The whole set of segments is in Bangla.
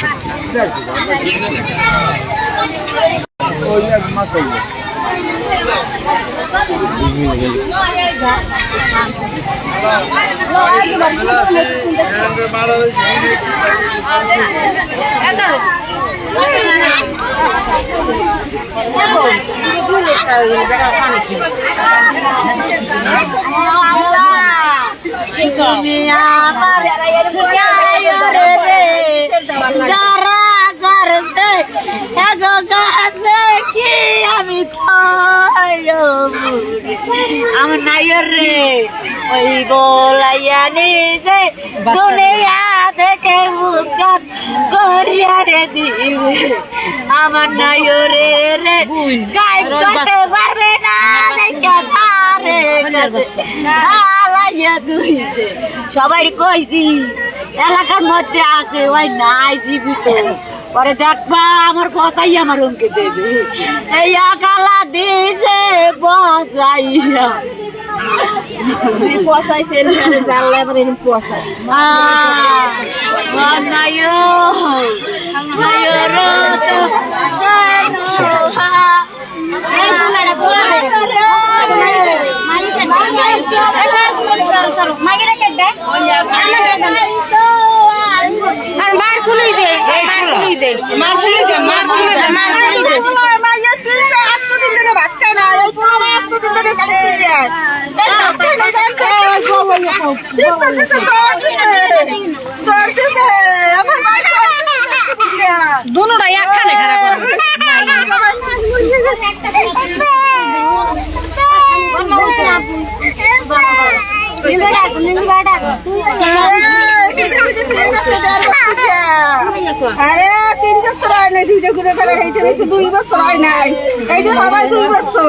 ಶಕ್ತಿ Ini apa? Ada yang punya. আমার নাইয়ের রে ওই বলাইয়া নিজে দুনিয়া থেকে মুক্ত করিয়া রে দিবে আমার নাইয়ের রে গাই করতে পারবে না দেখা তারে আলাইয়া দুইছে সবাই কইছি এলাকার মধ্যে আছে ওই নাই জীবিত। পরে দেখবা আমার পচাই আমার উমকে দেবে এই আকালা দিয়েছে জানলে এরকম নাইও নাইও বুলাটা আর একখানে খারাপ আরে তিন বছর হয় নাই দুইটা ঘুরে ফেলে এইটা দেখছি দুই বছর হয় নাই এইটা সবাই দুই বছর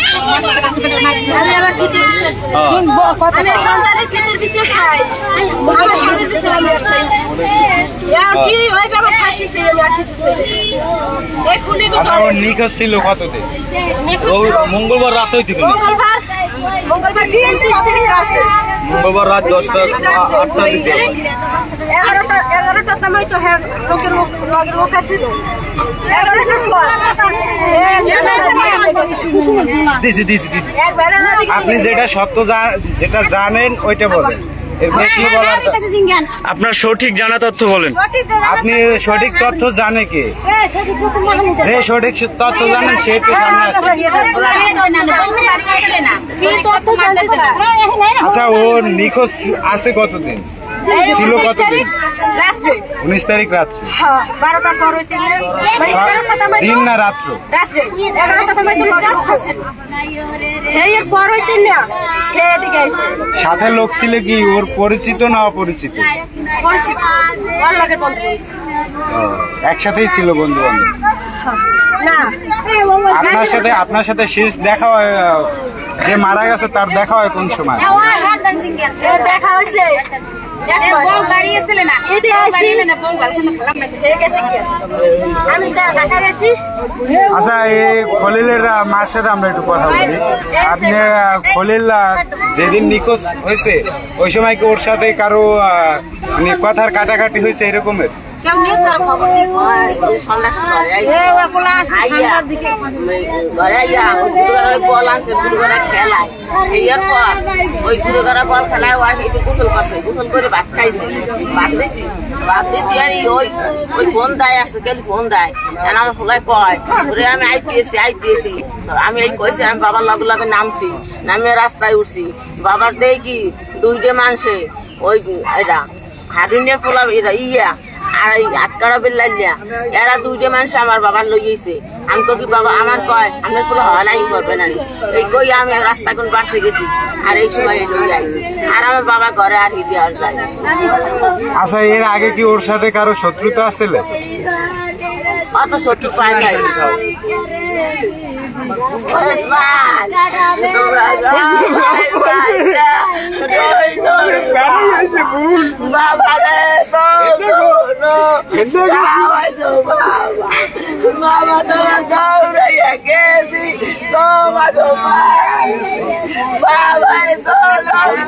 আচ্ছা নিখোঁজ ছিল কতদিন? মঙ্গলবার রাত হইতে মঙ্গলবার মঙ্গলবার মঙ্গলবার রাত দশটা আটটার দিকে। এগারোটা এগারোটার সময় তো হ্যাঁ লোকের দিছি দিছি দিছি। আপনি যেটা সত্য যেটা জানেন ওইটা বলেন। আপনার সঠিক জানা তথ্য বলেন আপনি সঠিক তথ্য জানে কে যে সঠিক তথ্য জানেন সে একটু সামনে আছে আচ্ছা ও নিখোঁজ আছে কতদিন ছিল কতদিন? উনিশ তারিখ রাত্রে। দিন না রাত্র? সাথে লোক ছিল কি? ওর পরিচিত না অপরিচিত? একসাথেই ছিল বন্ধু বান্ধব আপনার সাথে আপনার সাথে শেষ দেখা হয় যে মারা গেছে তার দেখা হয় কোন সময়? দেখা হয়েছে। আচ্ছা এই খলিলের মার সাথে আমরা একটু কথা বলি। আপনি খলিল যেদিন নিখোঁজ হয়েছে ওই সময় কি ওর সাথে কারও মানে কথার কাটাকাটি হয়েছে এরকমের? কেউ নেই তার খবর ঘরে আইয়া ওই গুরুগারে বল আছে গুরুগারে খেলায়। এর পর ওই গুরুগারে বল খেলায় ওই একটু গোসল করছে গোসল করে ভাত খাইছে ভাত দিছি ভাত দিছি আর ওই ওই ফোন দেয় আছে গেলি ফোন দেয় আমার কয় ওরে আমি আই দিয়েছি আই দিয়েছি। আমি এই কইছি আমি বাবার লগে লগে নামছি নামে রাস্তায় উঠছি। বাবার দেই কি দুইটে মানুষে ওই এটা হারিনের পোলা এটা ইয়া আর এই আটকারা বেল্লাইয়া এরা দুইটা মানুষ আমার বাবার লইয়েছে আমি তো কি বাবা আমার কয় কোনো হলাই করবে না। এই কই আমি রাস্তা কোন বাড়তে গেছি আর এই সময় এই লই আইছি। আর আমার বাবা ঘরে আর হিতে আর যায় আচ্ছা এর আগে কি ওর সাথে কারও শত্রুতা আছিল অত শত্রু পায় নাই ওরে বাল, তোমরা যাও, ভাই, ভাই, তোমরা খাওয়াইছো বাবা বাবা তোমার দৌড়াইয়া গেছি তোমাকে মারাইছি বাবা তো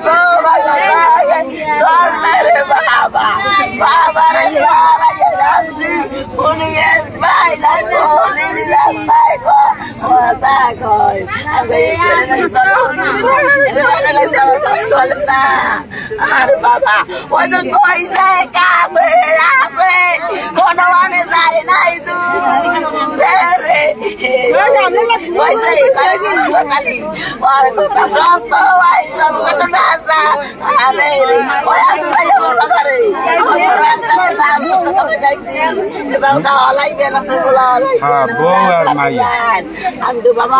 তোমাকে মারাই রে বাবা বাবা রে মারাইয়া যাচ্ছি উনি এস বাইলা কোলি রাস্তায় গো কথা কয় আমি চলে না আর বাবা ওই তো পয়সায় কাছে আছে কোনো মানে যায় নাই দূরে রে করে দিন কথালি আর কথা সব ভাই সব কথা না আসা আরে ওই আছে তো বলা হ্যাঁ, বউ আর মাইয়া। আমি তো বাবা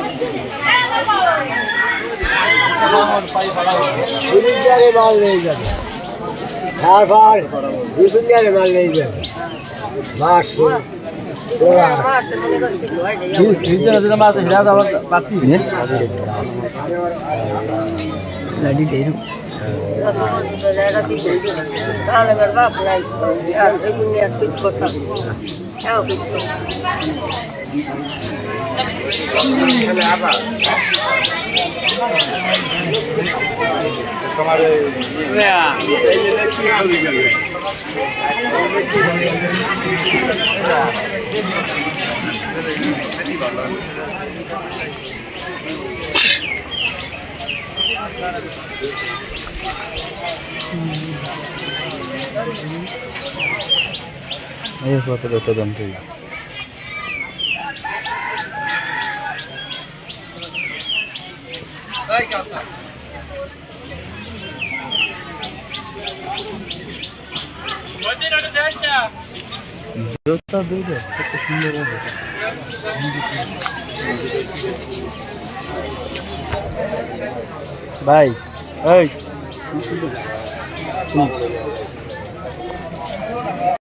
তুমি মাল নিয়ে যাবে তারপর দুদিন জায়গায় মাল নিয়ে যাবে মাছ Dale verdad, pues, hay Thank you. Ayos ba talaga ito dito Vai, calça. kasa. Pwede na dito. Dota dito. Tapos nyo rin dito. Bye. Bye. এই